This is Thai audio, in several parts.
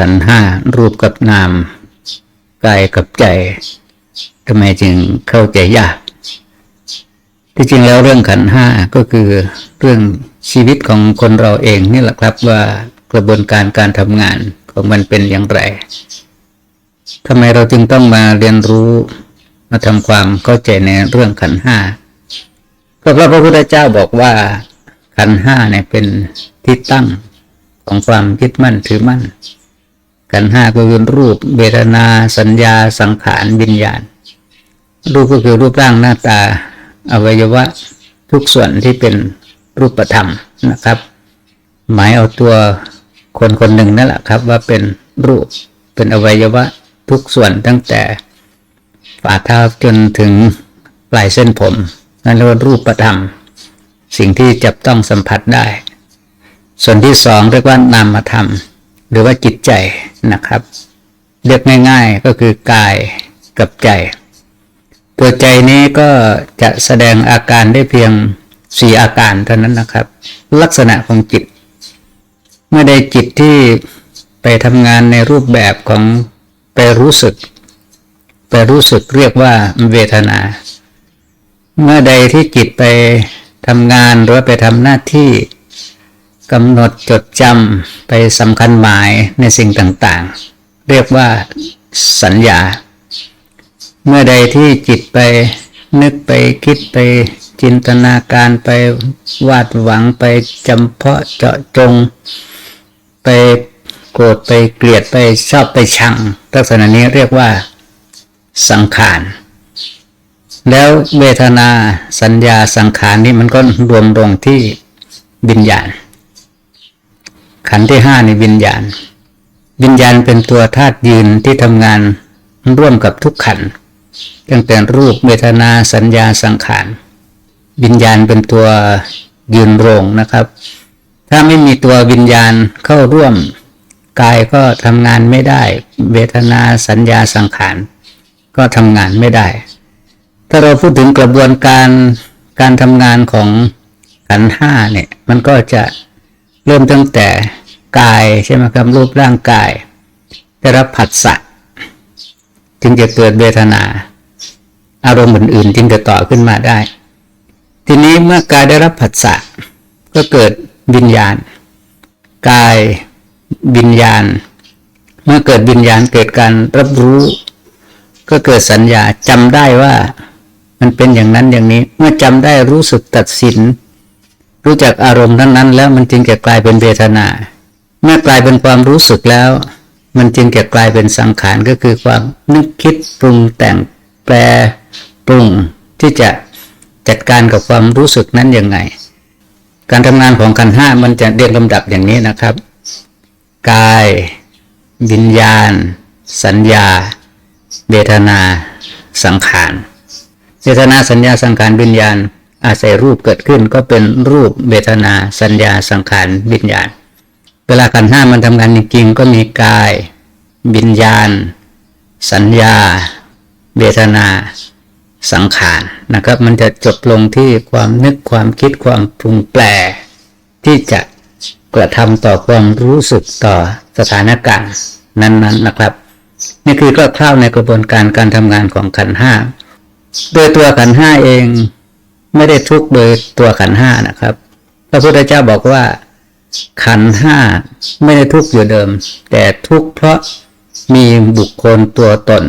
ขันห้ารูปกับนาม กายกับใจทำไมจึงเข้าใจยาก ที่จริงแล้วเรื่องขันห้าก็คือเรื่องชีวิตของคนเราเองนี่แหละครับว่ากระบวนการการทำงานของมันเป็นอย่างไรทำไมเราจึงต้องมาเรียนรู้มาทำความเข้าใจในเรื่องขันห้าก็เพราะพระพุทธเจ้าบอกว่าขันห้าเนี่ยเป็นที่ตั้งของความยึดมั่นถือมั่น ขันห้าก็คือรูปเวทนาสัญญาสังขารวิญญาณ รูปก็คือรูปร่างหน้าตาอวัยวะทุกส่วนที่เป็นรูปธรรมนะครับ หมายเอาตัวคนคนหนึ่งนั่นแหละครับว่าเป็นรูปเป็นอวัยวะทุกส่วนตั้งแต่ฝ่าเท้าจนถึงปลายเส้นผม นั่นเรียกว่ารูปธรรม สิ่งที่จับต้องสัมผัสได้ ส่วนที่สองเรียกว่านามธรรม หรือว่าจิตใจนะครับ เรียกง่าย ๆก็คือกายกับใจ ตัวใจนี้ก็จะแสดงอาการได้เพียงสี่อาการเท่านั้นนะครับ ลักษณะของจิต เมื่อใดจิตที่ไปทำงานในรูปแบบของไปรู้สึก ไปรู้สึกเรียกว่าเวทนา เมื่อใดที่จิตไปทำงานหรือว่าไปทำหน้าที่ กำหนดจดจำไปสำคัญหมายในสิ่งต่างๆ เรียกว่าสัญญา เมื่อใดที่จิตไปนึกไปคิดไปจินตนาการไปวาดหวังไปจำเพาะเจาะจง ไปโกรธไปเกลียดไปชอบไปชังลักษณะนี้เรียกว่าสังขารแล้วเวทนาสัญญาสังขารนี่มันก็รวมลงที่วิญญาณ ขันธ์ที่ห้าในวิญญาณ วิญญาณเป็นตัวธาตุยืนที่ทำงานร่วมกับทุกขันธ์ตั้งแต่รูปเวทนาสัญญาสังขาร วิญญาณเป็นตัวยืนโรงนะครับ ถ้าไม่มีตัววิญญาณเข้าร่วมกายก็ทำงานไม่ได้ เวทนาสัญญาสังขาร ก็ทำงานไม่ได้ ถ้าเราพูดถึงกระบวนการการทำงานของขันห้าเนี่ย มันก็จะเริ่มตั้งแต่ กายใช่ไหมครับรูปร่างกาย ได้รับผัสสะจึงจะเกิดเวทนา อารมณ์อื่นๆ จึงจะต่อขึ้นมาได้ ทีนี้เมื่อกายได้รับผัสสะก็เกิดวิญญาณ กายวิญญาณ เมื่อเกิดวิญญาณเกิดการรับรู้ ก็เกิดสัญญาจำได้ว่ามันเป็นอย่างนั้นอย่างนี้ เมื่อจำได้รู้สึกตัดสิน รู้จักอารมณ์นั้นๆ แล้วมันจึงจะกลายเป็นเวทนา เมื่อกลายเป็นความรู้สึกแล้ว มันจึงจะกลายเป็นสังขารก็คือความนึกคิดปรุงแต่งแปลปรุงที่จะจัดการกับความรู้สึกนั้นยังไง การทำงานของขันห้ามันจะเรียงลำดับอย่างนี้นะครับ กายวิญญาณ สัญญา เวทนา สังขารเวทนาสัญญาสังขารวิญญาณ อาศัยรูปเกิดขึ้นก็เป็นรูปเวทนา สัญญาสังขารวิญญาณ เวลาขันห้ามันทำงานจริงๆก็มีกายวิญญาณ สัญญา เวทนา สังขารนะครับ มันจะจบลงที่ความนึกความคิดความปรุงแปรที่จะกระทำต่อความรู้สึกต่อสถานการณ์นั้นๆนะครับ นี่คือคร่าวๆในกระบวนการการทำงานของขันห้าโดยตัวขันห้าเองไม่ได้ทุกโดยตัวขันห้านะครับ พระพุทธเจ้าบอกว่า ขันห้าไม่ได้ทุกข์อยู่เดิม แต่ทุกข์เพราะมีบุคคลตัวตน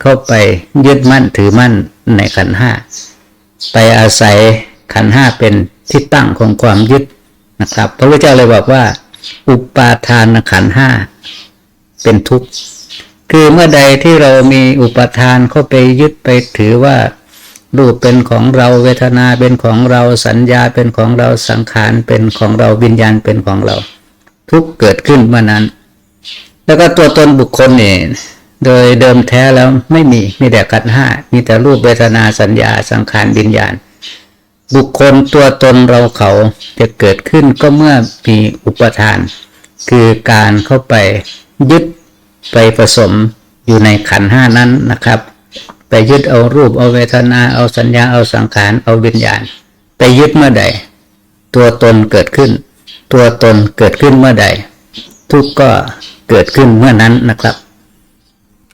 เข้าไปยึดมั่นถือมั่นในขันห้าไปอาศัยขันห้าเป็นที่ตั้งของความยึดนะครับ พระพุทธเจ้าเลยบอกว่า อุปาทานขันห้าเป็นทุกข์คือเมื่อใดที่เรามีอุปทานเข้าไปยึดไปถือว่า รูปเป็นของเราเวทนาเป็นของเราสัญญาเป็นของเราสังขารเป็นของเราวิญญาณเป็นของเรา ทุกเกิดขึ้นเมื่อนั้น แล้วก็ตัวตนบุคคลเนี่ยโดยเดิมแท้แล้วไม่มีมีแต่ขันห้ามีแต่รูปเวทนาสัญญาสังขารวิญญาณ บุคคลตัวตนเราเขาจะเกิดขึ้นก็เมื่อมีอุปทาน คือการเข้าไปยึดไปผสมอยู่ในขันห้านั้นนะครับ ไปยึดเอารูปเอาเวทนาเอาสัญญาเอาสังขารเอาวิญญาณ ไปยึดเมื่อใด ตัวตนเกิดขึ้น ตัวตนเกิดขึ้นเมื่อใด ทุกข์ก็เกิดขึ้นเมื่อนั้นนะครับ